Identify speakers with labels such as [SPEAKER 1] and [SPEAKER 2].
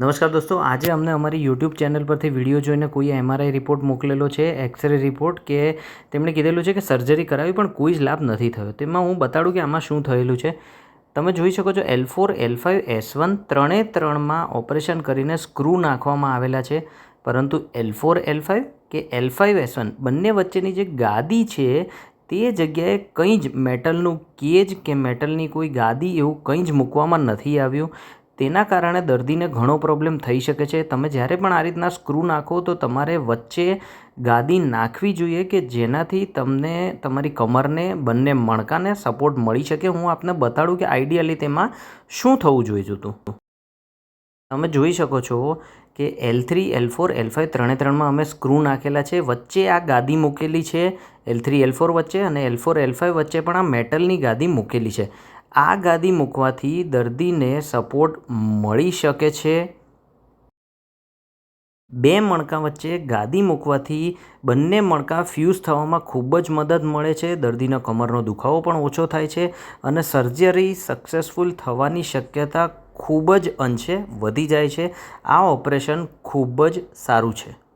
[SPEAKER 1] નમસ્કાર દોસ્તો, આજે અમને અમારી યુટ્યુબ ચેનલ પરથી વીડિયો જોઈને કોઈએ એમઆરઆઈ રિપોર્ટ મોકલેલો છે એક્સરે રિપોર્ટ કે તેમણે કીધેલું છે કે સર્જરી કરાવી પણ કોઈ જ લાભ નથી થયો. તેમાં હું બતાડું કે આમાં શું થયેલું છે. તમે જોઈ શકો છો L four L five S one ત્રણે ત્રણમાં ઓપરેશન કરીને સ્ક્રૂ નાખવામાં આવેલા છે. પરંતુ એલ ફોર એલ ફાઇવ કે એલ ફાઇવ એસ વન બંને વચ્ચેની જે ગાદી છે તે જગ્યાએ કંઈ જ મેટલનું કેજ કે મેટલની કોઈ ગાદી એવું કંઈ જ મૂકવામાં નથી આવ્યું. તેના કારણે દર્દીને ઘણો પ્રોબ્લેમ થઈ શકે છે. તમે જ્યારે પણ આ રીતના સ્ક્રૂ નાખો તો તમારે વચ્ચે ગાદી નાખવી જોઈએ કે જેનાથી તમને તમારી કમરને, બંને મણકાને સપોર્ટ મળી શકે. હું આપને બતાડું કે આઈડિયલી તેમાં શું થવું જોઈએ જોતું. તમે જોઈ શકો છો કે L three L four L five ત્રણે ત્રણમાં અમે સ્ક્રૂ નાખેલા છે. વચ્ચે આ ગાદી મૂકેલી છે એલ થ્રી એલ ફોર વચ્ચે અને એલ ફોર એલ ફાઇવ વચ્ચે પણ આ મેટલની ગાદી મૂકેલી છે. આ ગાદી મૂકવાથી દર્દીને સપોર્ટ મળી શકે છે. બે મણકા વચ્ચે ગાદી મૂકવાથી બંને મણકા ફ્યુઝ થવામાં ખૂબ જ મદદ મળે છે. દર્દીના કમરનો દુખાવો પણ ઓછો થાય છે અને સર્જરી સક્સેસફુલ થવાની શક્યતા ખૂબ જ અંશે વધી જાય છે. આ ઓપરેશન ખૂબ જ સારું છે.